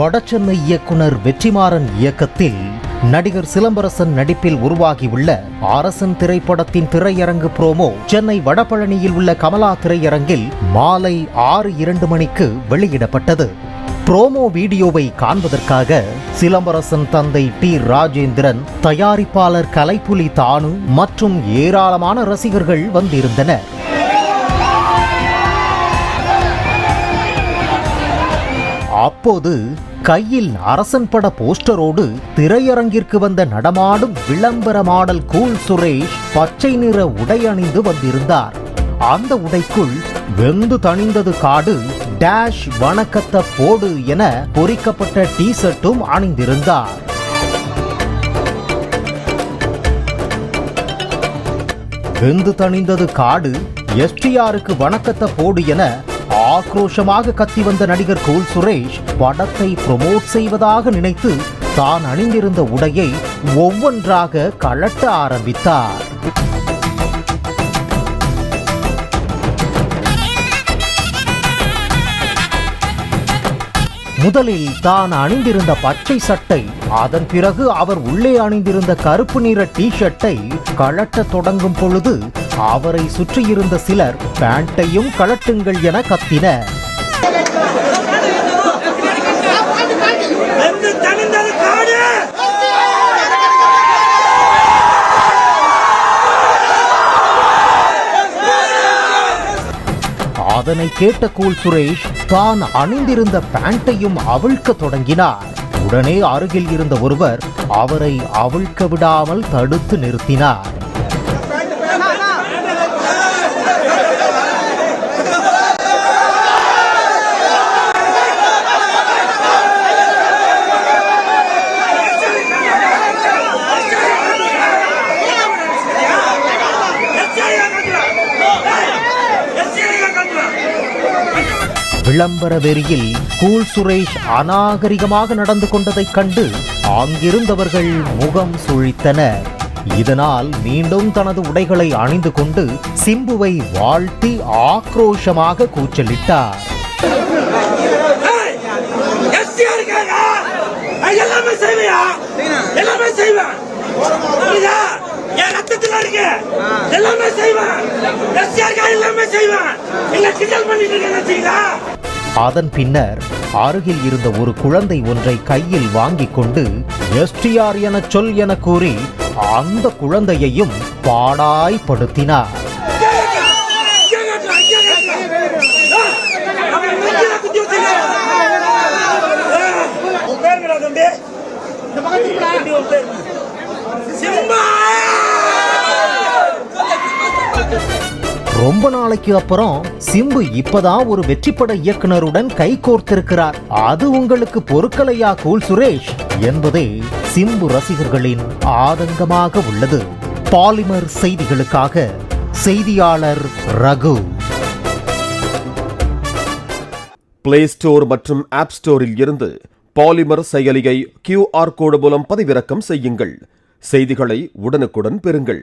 வடசென்னை இயக்குனர் வெற்றிமாறன் இயக்கத்தில் நடிகர் சிலம்பரசன் நடிப்பில் உருவாகியுள்ள அரசன் திரைப்படத்தின் திரையரங்கு புரோமோ சென்னை வடபழனியில் உள்ள கமலா திரையரங்கில் மாலை ஆறு இரண்டு மணிக்கு வெளியிடப்பட்டது. புரோமோ வீடியோவை காண்பதற்காக சிலம்பரசன் தந்தை டி ராஜேந்திரன் தயாரிப்பாளர் கலைப்புலி தானு மற்றும் ஏராளமான ரசிகர்கள் வந்திருந்தனர். அப்போது கையில் அரசன் பட போஸ்டரோடு திரையரங்கிற்கு வந்த நடமாடும் விளம்பர மாடல் கூல் சுரேஷ் பச்சை நிற உடை அணிந்து வந்திருந்தார். அந்த உடைக்குள் வெந்து தணிந்தது காடு டேஷ் வணக்கத்தை போடு என பொறிக்கப்பட்ட டி ஷர்ட்டும் அணிந்திருந்தார். வெந்து தணிந்தது காடு எஸ்டிஆருக்கு வணக்கத்தை போடு என ஆக்ரோஷமாக கத்தி வந்த நடிகர் கோல் சுரேஷ் படத்தை ப்ரொமோட் செய்வதாக நினைத்து தான் அணிந்திருந்த உடையை ஒவ்வொன்றாக கழட்ட ஆரம்பித்தார். முதலில் தான் அணிந்திருந்த பச்சை சட்டை அதன் பிறகு அவர் உள்ளே அணிந்திருந்த கருப்பு நிற டி ஷர்ட்டை கழட்ட தொடங்கும் பொழுது அவரை சுற்றியிருந்த சிலர் பேண்ட்டையும் கழட்டுங்கள் என கத்தினர். அதனை கேட்ட கூல் சுரேஷ் தான் அணிந்திருந்த பேண்ட்டையும் அவிழ்க்க தொடங்கினார். உடனே அருகில் இருந்த ஒருவர் அவரை அவிழ்க்க விடாமல் தடுத்து நிறுத்தினார். விளம்பர வெறியில் கூல் சுரேஷ் அநாகரிகமாக நடந்து கொண்டதைக் கண்டு அங்கிருந்தவர்கள் முகம் சுழித்தனர் இதனால் மீண்டும் தனது உடைகளை அணிந்து கொண்டு சிம்புவை வாழ்த்தி ஆக்ரோஷமாக கூச்சலிட்டார் எல்லாமே செய்வியா எல்லாமே செய்வேன் என் ரத்தத்துல இருக்கு எல்லாமே செய்வேன் எஸ்ஐயாருக்காக எல்லாமே செய்வேன் இல்ல கிண்டல் பண்ணிட்டு இருக்கீங்களா அதன் பின்னர் அருகில் இருந்த ஒரு குழந்தை ஒன்றை கையில் வாங்கிக் கொண்டு எஸ்டிஆர் என சொல் என கூறி அந்த குழந்தையையும் பாடாய்படுத்தினார் ரொம்ப நாளைக்கு அப்புறம் சிம்பு இப்பதான் ஒரு வெற்றிப்பட இயக்குனருடன் கை கோர்த்திருக்கிறார். அது உங்களுக்கு பொறுக்கலையா கூல் சுரேஷ்? என்பதே சிம்பு ரசிகர்களின் ஆதங்கமாக உள்ளது. பாலிமர் செய்திகளுக்காக செய்தியாளர் ரகு. பிளே ஸ்டோர் மற்றும் ஆப் ஸ்டோரில் இருந்து பாலிமர் செயலியை கியூஆர் கோடு மூலம் பதிவிறக்கம் செய்யுங்கள். செய்திகளை உடனுக்குடன் பெறுங்கள்.